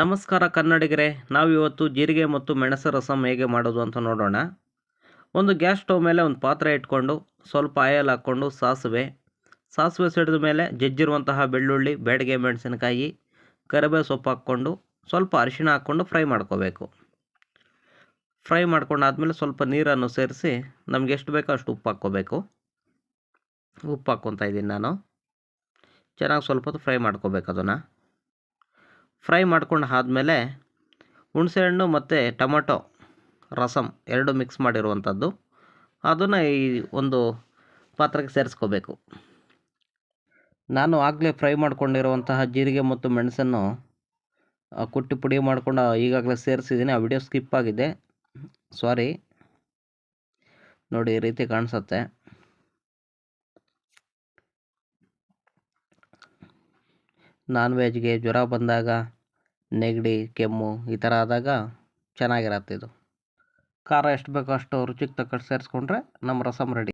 ನಮಸ್ಕಾರ ಕನ್ನಡಿಗರೆ, ನಾವಿವತ್ತು ಜೀರಿಗೆ ಮತ್ತು ಮೆಣಸು ರಸಂ ಹೇಗೆ ಮಾಡೋದು ಅಂತ ನೋಡೋಣ. ಒಂದು ಗ್ಯಾಸ್ ಸ್ಟವ್ ಮೇಲೆ ಒಂದು ಪಾತ್ರೆ ಇಟ್ಕೊಂಡು, ಸ್ವಲ್ಪ ಆಯಲ್ ಹಾಕ್ಕೊಂಡು ಸಾಸಿವೆ. ಸಾಸಿವೆ ಸಿಡಿದ ಮೇಲೆ ಜಜ್ಜಿರುವಂತಹ ಬೆಳ್ಳುಳ್ಳಿ ಬೇಡಿಗೆ ಮೆಣಸಿನಕಾಯಿ, ಕರಿಬೇವು ಸೊಪ್ಪು ಹಾಕ್ಕೊಂಡು ಸ್ವಲ್ಪ ಅರಿಶಿಣ ಹಾಕ್ಕೊಂಡು ಫ್ರೈ ಮಾಡ್ಕೋಬೇಕು. ಫ್ರೈ ಮಾಡ್ಕೊಂಡಾದ್ಮೇಲೆ ಸ್ವಲ್ಪ ನೀರನ್ನು ಸೇರಿಸಿ ನಮ್ಗೆ ಎಷ್ಟು ಬೇಕೋ ಅಷ್ಟು ಉಪ್ಪು ಹಾಕ್ಕೋಬೇಕು. ಉಪ್ಪು ಹಾಕ್ಕೊತಾ ಇದ್ದೀನಿ ನಾನು. ಚೆನ್ನಾಗಿ ಸ್ವಲ್ಪ ಹೊತ್ತು ಫ್ರೈ ಮಾಡ್ಕೋಬೇಕು ಅದನ್ನು. ಫ್ರೈ ಮಾಡ್ಕೊಂಡು ಆದಮೇಲೆ ಹುಣಸೆಹಣ್ಣು ಮತ್ತು ಟೊಮೊಟೊ ರಸಮ್ ಎರಡು ಮಿಕ್ಸ್ ಮಾಡಿರುವಂಥದ್ದು. ಅದನ್ನು ಈ ಒಂದು ಪಾತ್ರಕ್ಕೆ ಸೇರಿಸ್ಕೋಬೇಕು. ನಾನು ಆಗಲೇ ಫ್ರೈ ಮಾಡ್ಕೊಂಡಿರುವಂತಹ ಜೀರಿಗೆ ಮತ್ತು ಮೆಣಸನ್ನು ಕುಟ್ಟಿ ಪುಡಿ ಮಾಡಿಕೊಂಡು ಈಗಾಗಲೇ ಸೇರಿಸಿದ್ದೀನಿ. ಆ ವಿಡಿಯೋ ಸ್ಕಿಪ್ ಆಗಿದೆ. ಸಾರಿ. ನೋಡಿ, ಈ ರೀತಿ ಕಾಣಿಸುತ್ತೆ. ನಾನ್ ವೆಜ್ಗೆ ಜ್ವರ ಬಂದಾಗ, ನೆಗಡಿ, ಕೆಮ್ಮು ಈ ಥರ ಆದಾಗ ಚೆನ್ನಾಗಿರತ್ತೆ ಇದು. ಖಾರ ಎಷ್ಟು ಬೇಕೋ ಅಷ್ಟು ರುಚಿಗೆ ತಕ್ಕಷ್ಟು ಸೇರಿಸ್ಕೊಂಡ್ರೆ ನಮ್ಮ ರಸಮ್ ರೆಡಿ